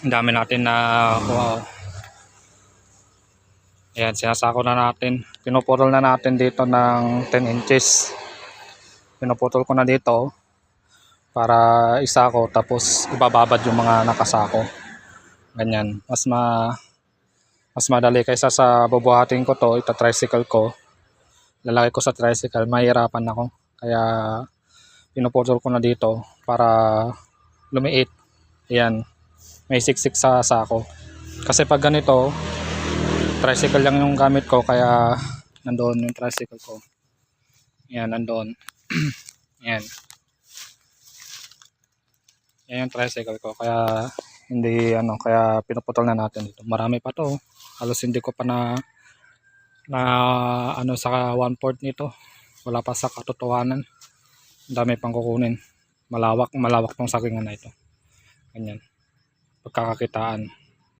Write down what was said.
Ang dami natin na wow. Ayan, sinasako na natin. Pinuputol na natin dito ng 10 inches. Pinuputol ko na dito para isako tapos ibababad yung mga nakasako. Ganyan. Mas ma mas madali kaysa sa bubuhatin ko to, ita tricycle ko. Lalaki ko sa tricycle, mahirapan ako. Kaya pinuputol ko na dito para lumiit. Ayan. May siksik sa sako. Kasi pag ganito, tricycle lang yung gamit ko kaya nandoon yung tricycle ko. Yan, nandoon. Yan. Yan yung tricycle ko. Kaya hindi ano, kaya pinuputol na natin dito. Marami pa to. Halos hindi ko pa na na ano sa one fourth nito. Wala pa sa katotohanan. Dami pang kukunin. Malawak, malawak tong sakingan na ito. Ganyan. Pagkakakitaan.